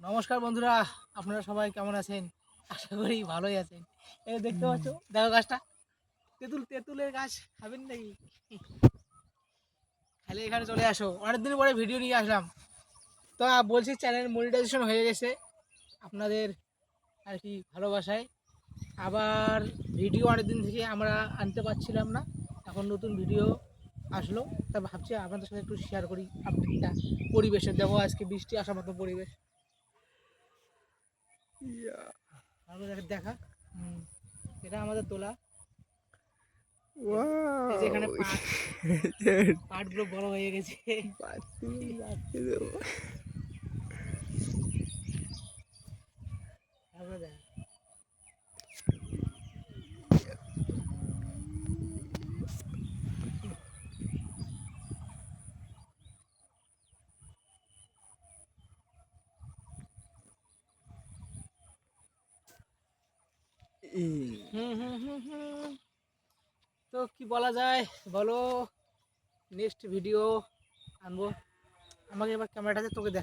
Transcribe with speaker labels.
Speaker 1: নমস্কার বন্ধুরা আপনারা সবাই কেমন আছেন? আশা করি ভালোই আছেন। এই দেখতে পাচ্ছ দেখো গাছটা। তেঁতুল তেঁতুলের গাছ খাবেন নাকি? খালি এখানে চলে আসো। অনেকদিন পরে ভিডিও নিয়ে আসলাম। তো বলছি চ্যানেল মনিটাইজেশন হয়ে গেছে। আপনাদের আর কি ভালোবাসায়। আবার ভিডিও অনেকদিন থেকে আমরা আনতে পারছিলাম না। এখন নতুন ভিডিও আসলো। তা ভাবছি আপনাদের সাথে একটু শেয়ার করি। আপডেটটা পরিবেশের দেখো আজকে বৃষ্টি আসার মতো পরিবেশ। দেখা। এটা আমাদের তোলা। এখানে পাট। পাটগুলো বড় হয়ে গেছে। তো কি বলা যায়? বলো নেক্সট ভিডিও আনব। আমাকে এবার ক্যামেরাটাতে তোকে দেখ